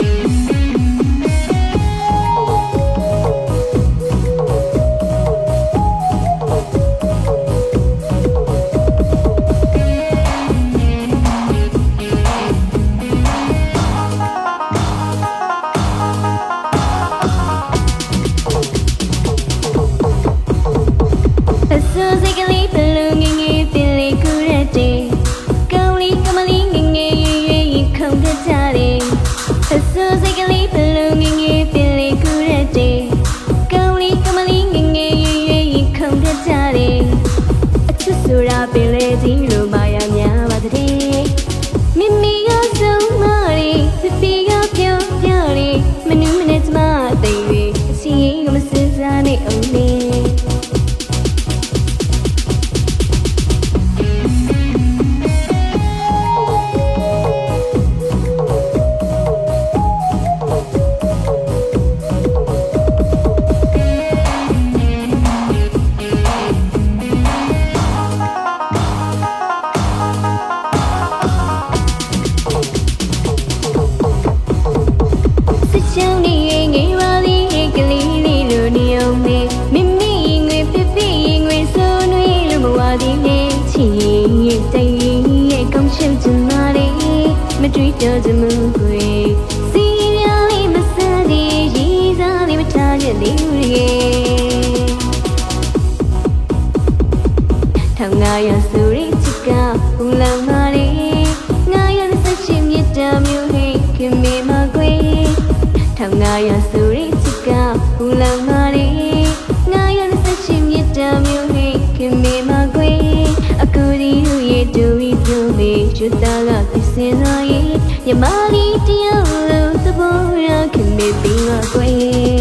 Yeah. တွေ့ကြချင်မှုကိုစီရလေးမစတဲ့ရေးစားလေးမထားချင်သေးဘူးရေထောင်ငါရဆူရိချစ်ကဘူးလောင်မာရီငါရစချင်မြတ်တမျိုးဟိခင်မေမကွေထောင်ငါရဆူရိချစ်ကဘူးလောင်မာရီငါရစချင်မြတ်တမျိုးဟိခင်မေမ လူမီယူတာကပြစင်လာရင်မြမလီတယောက်လုံးသဘောရခင်မေပြီးတော့ကွယ်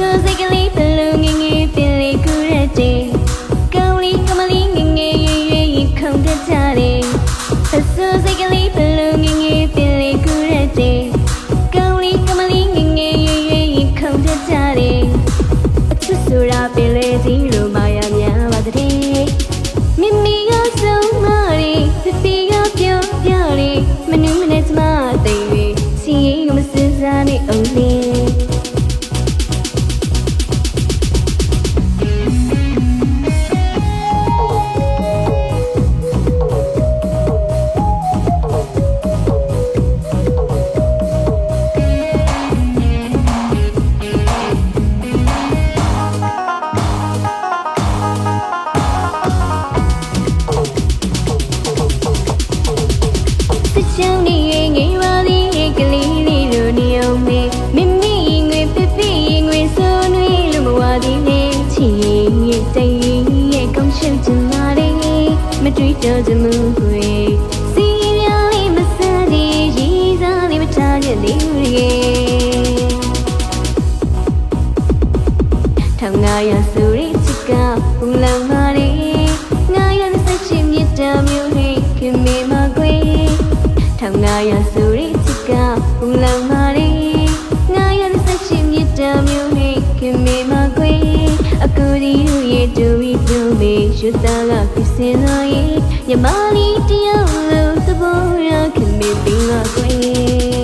Cause they can doesn't move away Serially masadi jizali matanya liye Tham ngaya suri chika umlang mari Ngaya sa chim nyita myu hi kimi ma kwe Tham ngaya suri chika umlang mari Ngaya sa chim nyita myu hi kimi ma kwe Akuri huye do we do me shutala kwe င်လာရင်ညီမလေးတယောက်လုံးသဘောရခင်မင်းပြီးတော့တွေ့